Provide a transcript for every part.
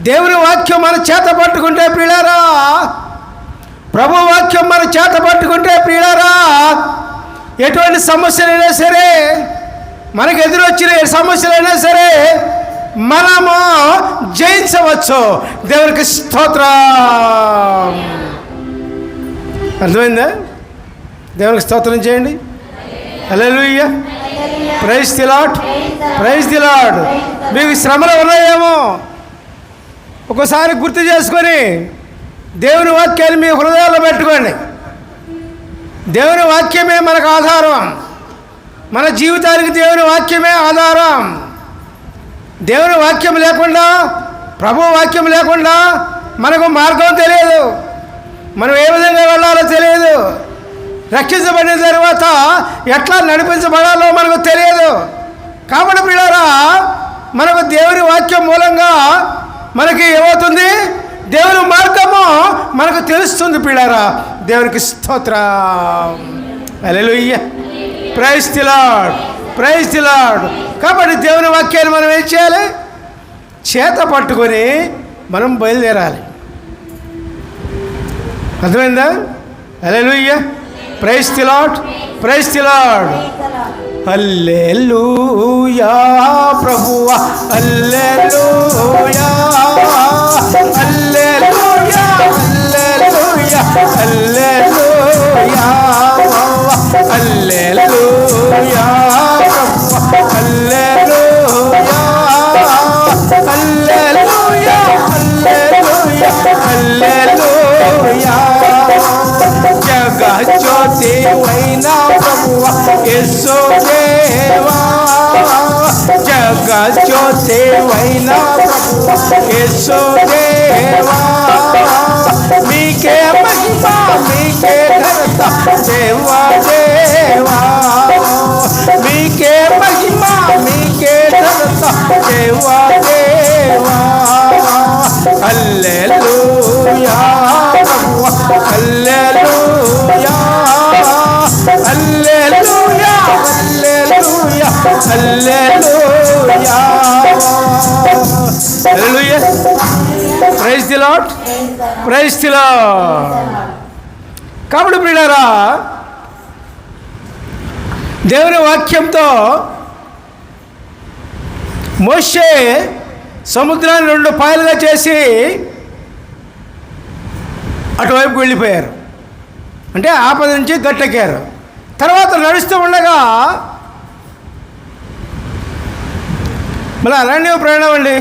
దేవుని వాక్యం మన చేత పట్టుకుంటే ప్రియులారా ప్రభు వాక్యం మన చేత పట్టుకుంటే ప్రియులారా ఎటువంటి సమస్యలైనా సరే మనకు ఎదురొచ్చిన ఏ సమస్యలైనా సరే మనము జయించవచ్చు. దేవునికి స్తోత్రం. అర్థమైందా? దేవునికి స్తోత్రం చేయండి. Hallelujah. Praise the Lord praise the Lord మీకు శ్రమలు ఉన్నాయేమో? ఒకసారి గుర్తు చేసుకొని దేవుని వాక్యాన్ని మీ హృదయాల్లో పెట్టుకోండి. దేవుని వాక్యమే మనకు ఆధారం. మన జీవితానికి దేవుని వాక్యమే ఆధారం. దేవుని వాక్యం లేకుండా ప్రభు వాక్యం లేకుండా మనకు మార్గం తెలియదు. మనం ఏ విధంగా వెళ్ళాలో తెలియదు. రక్షించబడిన తర్వాత ఎట్లా నడిపించబడాలో మనకు తెలియదు. కాబట్టి పిల్లరా మనకు దేవుని వాక్యం మూలంగా మనకి ఏమవుతుంది? దేవుని మార్గము మనకు తెలుస్తుంది పిల్లరా. దేవునికి స్తోత్ర. అలెలుయ్య ప్రైజ్ తిలాడ్ ప్రైజ్ తిలాడ్ కాబట్టి దేవుని వాక్యాన్ని మనం ఏం చేయాలి? చేత పట్టుకొని మనం బయలుదేరాలి. అర్థమైందా? అలెలుయ్య praise the Lord praise the Lord alleluia ప్రభువా alleluia alleluia alleluia alleluia alleluia ప్రభువా అల్లెలూయా అల్లెలూయా అల్లెలూయా అల్లె జగజ్యోతి వైనా ప్రభువా యేసు దేవా. జగజ్యోతి వైనా ప్రభువా దేవా. మీకే మహిమ మీకే ఘనత దేవా దేవా. మీకే మహిమ మీకే ఘనత దేవా దేవా. హల్లెలూయా ప్రభువా hallelujah. Praise the praise the కాబట్టి బిడారా దేవుని వాక్యంతో మోషే సముద్రాన్ని రెండు పాయలుగా చేసి అటువైపుకు వెళ్ళిపోయారు. అంటే ఆపద నుంచి గట్టెక్కారు. తర్వాత నడుస్తూ ఉండగా మళ్ళీ అరణ్య ప్రయాణం అండి.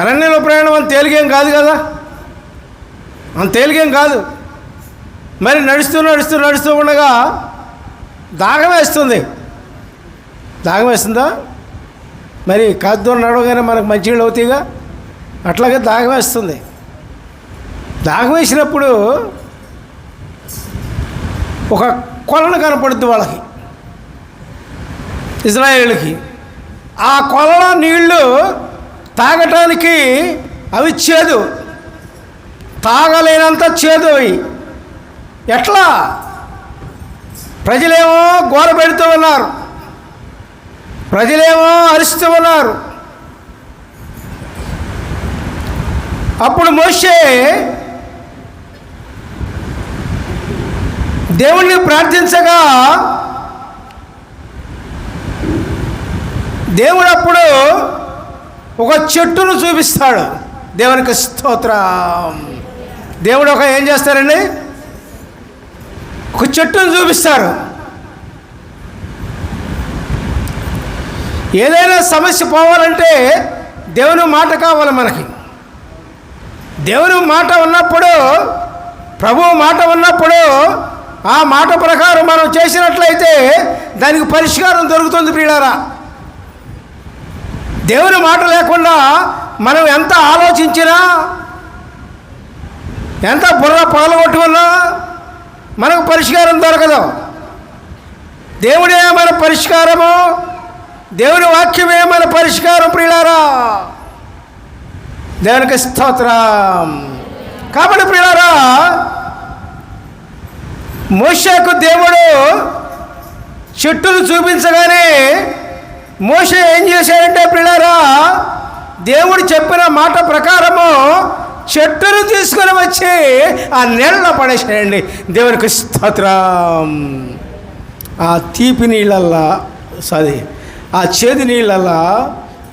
అరణ్యంలో ప్రయాణం అంత తేలికేం కాదు కదా. అంత తేలికేం కాదు. మరి నడుస్తూ నడుస్తూ నడుస్తూ ఉండగా దాహం వేస్తుంది. దాహం వేస్తుందా? మరి కాద్దూరం నడవగానే మనకు మంచినీళ్ళు అవుతాయిగా? అట్లాగే దాహం వేస్తుంది. దాహం వేసినప్పుడు ఒక కొలను కనపడుద్ది వాళ్ళకి. ఇజ్రాయేళ్ళకి ఆ కొలలో నీళ్ళు తాగటానికి అవి చేదు. తాగలేనంత చేదు అవి. ఎట్లా? ప్రజలేమో గోర పెడుతూ ఉన్నారు. ప్రజలేమో అరుస్తూ ఉన్నారు. అప్పుడు మోషే దేవుణ్ణి ప్రార్థించగా దేవుడు అప్పుడు ఒక చెట్టును చూపిస్తాడు. దేవునికి స్తోత్రం. దేవుడు ఒక ఏం చేస్తారండి? ఒక చెట్టును చూపిస్తారు. ఏదైనా సమస్య పోవాలంటే దేవుని మాట కావాలి మనకి. దేవుని మాట ఉన్నప్పుడు ప్రభువు మాట ఉన్నప్పుడు ఆ మాట ప్రకారం మనం చేసినట్లయితే దానికి పరిష్కారం దొరుకుతుంది ప్రియులారా. దేవుని మాట లేకుండా మనం ఎంత ఆలోచించినా ఎంత బుర్ర పాల్గొట్టుకున్నా మనకు పరిష్కారం దొరకదు. దేవుడే మన పరిష్కారము దేవుని వాక్యమే మన పరిష్కారం ప్రియులారా. దేవునికి స్తోత్రం. కాబట్టి ప్రియులారా మోషకు దేవుడు చెట్టును చూపించగానే మోస ఏం చేశాడంటే పిల్లరా దేవుడు చెప్పిన మాట ప్రకారము చెట్టును తీసుకొని వచ్చి ఆ నీళ్ళలో పడేసేయండి. దేవునికి స్తోత్రం. ఆ తీపి నీళ్ళల్లా సారీ ఆ చేదు నీళ్ళల్లా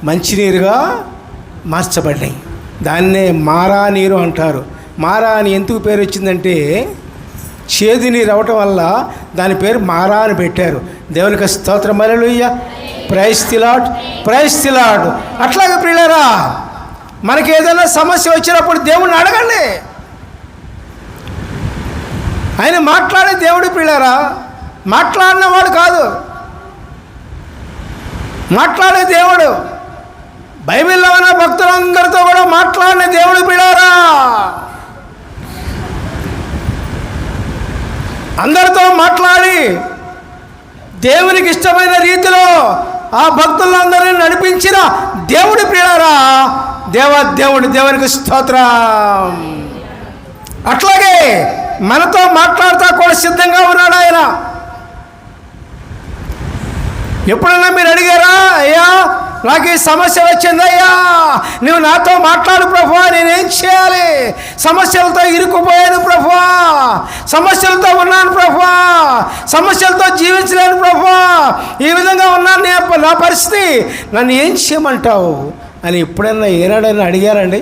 మంచినీరుగా మార్చబడ్డాయి. దాన్నే మారా నీరు అంటారు. మారా అని ఎందుకు పేరు వచ్చిందంటే చేదు నీరు అవ్వటం వల్ల దాని పేరు మారా అని పెట్టారు. దేవునికి స్తోత్రం. మరలుయ్య ప్రైస్ తిలాడ్ ప్రైస్ తిలాడ్ అట్లాగే ప్రియులరా మనకి ఏదైనా సమస్య వచ్చినప్పుడు దేవుణ్ణి అడగండి. ఆయన మాట్లాడే దేవుడు పిల్లరా మాట్లాడినవాడు కాదు. మాట్లాడే దేవుడు బైబిల్లో ఉన్న భక్తులందరితో కూడా మాట్లాడిన దేవుడు పిల్లారా అందరితో మాట్లాడి దేవునికి ఇష్టమైన రీతిలో ఆ భక్తులందరినీ నడిపించిన దేవుడి ప్రియారా దేవ దేవుడి దేవునికి స్తోత్రం. అట్లాగే మనతో మాట్లాడుతా కూడా సిద్ధంగా ఉన్నాడు ఆయన. ఎప్పుడైనా మీరు అడిగారా అయ్యా నాకు ఈ సమస్య వచ్చిందయ్యా నువ్వు నాతో మాట్లాడు ప్రభు నేనేం చేయాలి? సమస్యలతో ఇరుక్కుపోయాను ప్రభు. సమస్యలతో ఉన్నాను ప్రభా. సమస్యలతో జీవించలేను ప్రభా. ఈ విధంగా ఉన్నాను నేను నా పరిస్థితి? నన్ను ఏం చేయమంటావు? అని ఎప్పుడైనా ఏనాడైనా అడిగారండి?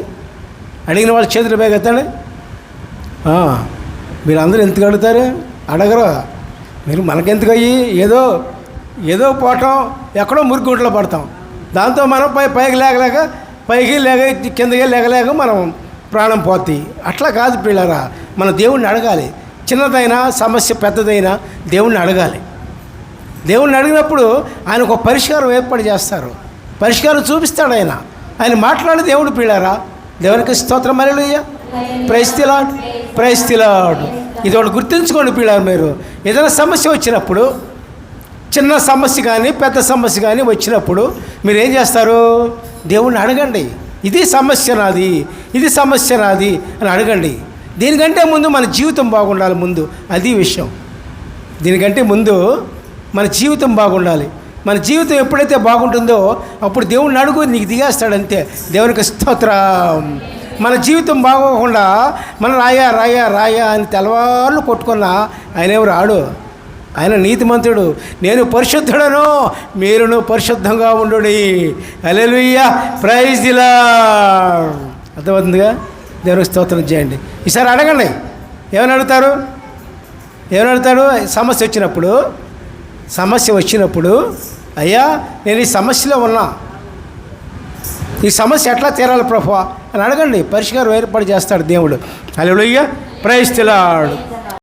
అడిగిన వాళ్ళ చేతులు బేగెత్తండి మీరు అందరూ ఎందుకు అడుగుతారు? అడగరు. మీరు మనకెందుకు అయ్యి? ఏదో ఏదో పోవటం ఎక్కడో మురుగుంట్లో పడతాం. దాంతో మనం పై పైకి లేకలేక పైకి లేక కిందకి లేకలేక మనం ప్రాణం పోతాయి అట్లా కాదు పిల్లరా మన దేవుణ్ణి అడగాలి. చిన్నదైనా సమస్య పెద్దదైనా దేవుణ్ణి అడగాలి. దేవుణ్ణి అడిగినప్పుడు ఆయన ఒక పరిష్కారం ఏర్పాటు చేస్తారు. పరిష్కారం చూపిస్తాడు ఆయన. ఆయన మాట్లాడే దేవుడు పిల్లారా? దేవునికి స్తోత్రం మరలుయ్య ప్రైస్ తిలాడ్ ఇది ఒకటి గుర్తుంచుకోండి పిల్లారు మీరు. ఏదైనా సమస్య వచ్చినప్పుడు చిన్న సమస్య కానీ పెద్ద సమస్య కానీ వచ్చినప్పుడు మీరు ఏం చేస్తారు? దేవుణ్ణి అడగండి. ఇది సమస్య నాది. ఇది సమస్య నాది అని అడగండి. దీనికంటే ముందు మన జీవితం బాగుండాలి ముందు. అది విషయం. దీనికంటే ముందు మన జీవితం బాగుండాలి. మన జీవితం ఎప్పుడైతే బాగుంటుందో అప్పుడు దేవుడిని అడుగు నీకు దిగేస్తాడంతే. దేవునికి స్తోత్రం. మన జీవితం బాగోకుండా మన రాయా రాయా రాయా అని తెల్లవాళ్ళు కొట్టుకున్న ఆయన ఎవరు? ఆడు. ఆయన నీతిమంతుడు. నేను పరిశుద్ధుడను మీరును పరిశుద్ధంగా ఉండు అలెలుయ్య ప్రైజ్ దిలా అర్థమవుతుందిగా? దేవుని స్తోత్రం చేయండి. ఈసారి అడగండి. ఏమని అడుగుతారు? ఏమని అడుగుతాడు సమస్య వచ్చినప్పుడు సమస్య వచ్చినప్పుడు అయ్యా నేను ఈ సమస్యలో ఉన్నా. ఈ సమస్య ఎట్లా తీరాలి ప్రభు అని అడగండి. పరిష్కారం ఏర్పాటు చేస్తాడు దేవుడు. అలా ప్రైజ్ తిలాడు